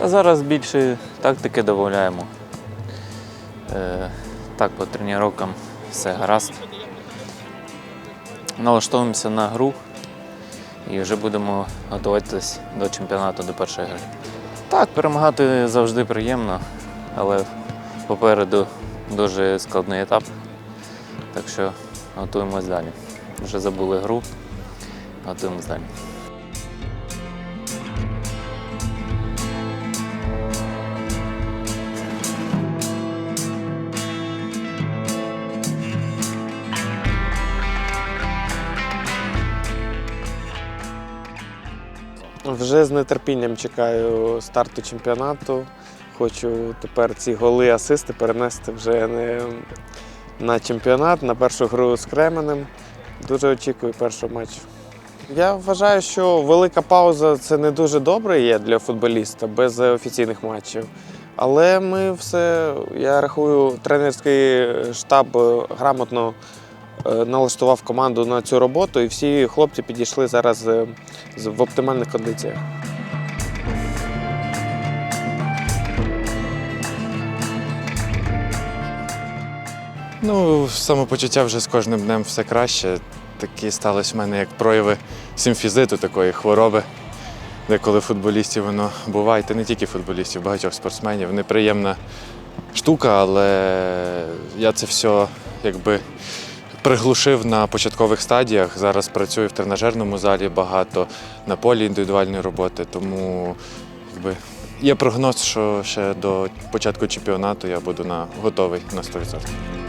Та зараз більше тактики додаємо. Е, так, по тренуванням все гаразд. Налаштовуємося на гру і вже будемо готуватися до чемпіонату, до першої гри. Так, перемагати завжди приємно, але попереду дуже складний етап. Так що готуємось далі. Вже забули гру, готуємось далі. Вже з нетерпінням чекаю старту чемпіонату. Хочу тепер ці голи, асисти перенести вже не на чемпіонат, на першу гру з Кременем. Дуже очікую першого матчу. Я вважаю, що велика пауза це не дуже добре є для футболіста без офіційних матчів. Але ми все, я рахую, тренерський штаб грамотно налаштував команду на цю роботу, і всі хлопці підійшли зараз е, в оптимальних кондиціях. Ну, самопочуття вже з кожним днем все краще. Такі сталися в мене як прояви симфізиту, такої хвороби. Деколи футболістів воно буває, та не тільки футболістів, багатьох спортсменів. Неприємна штука, але я це все якби приглушив на початкових стадіях. Зараз працюю в тренажерному залі багато, на полі індивідуальної роботи, тому якби, є прогноз, що ще до початку чемпіонату я буду на, готовий на 100%.